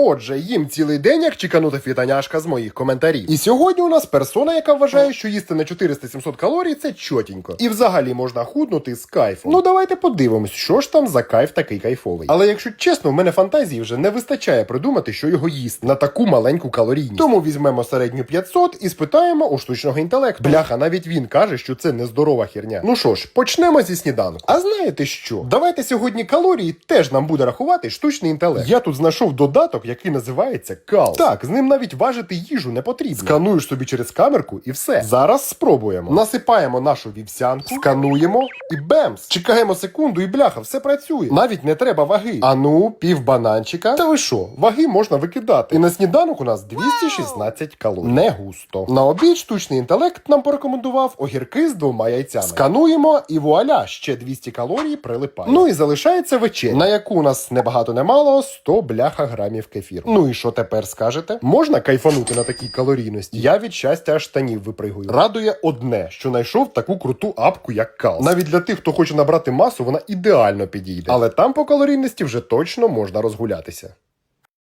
Отже, їм цілий день як чеканута фітаняшка з моїх коментарів. І сьогодні у нас персона, яка вважає, що їсти на 400-700 калорій це чотінько. І взагалі можна худнути з кайфом. Ну давайте подивимось, що ж там за кайф такий кайфовий. Але якщо чесно, в мене фантазії вже не вистачає придумати, що його їсти на таку маленьку калорійність. Тому візьмемо середню 500 і спитаємо у штучного інтелекту. Бляха, навіть він каже, що це нездорова херня. Ну що ж, почнемо зі сніданку. А знаєте що? Давайте сьогодні калорії теж нам буде рахувати штучний інтелект. Я тут знайшов додаток, який називається Кал. Так, з ним навіть важити їжу не потрібно. Скануєш собі через камерку і все. Зараз спробуємо. Насипаємо нашу вівсянку, скануємо і бемс. Чекаємо секунду, і бляха, все працює. Навіть не треба ваги. А ну, пів бананчика. Та ви що, ваги можна викидати. І на сніданок у нас 216 калорій. Не густо. На обід штучний інтелект нам порекомендував огірки з двома яйцями. Скануємо і вуаля, ще 200 калорій прилипає. Ну і залишається вечеря, на яку у нас не багато не мало 100 бляха грамів кефіру. Ну і що тепер скажете? Можна кайфанути на такій калорійності? Я від щастя аж штанів випригую. Радує одне, що знайшов таку круту апку, як Кал. Навіть для тих, хто хоче набрати масу, вона ідеально підійде. Але там по калорійності вже точно можна розгулятися.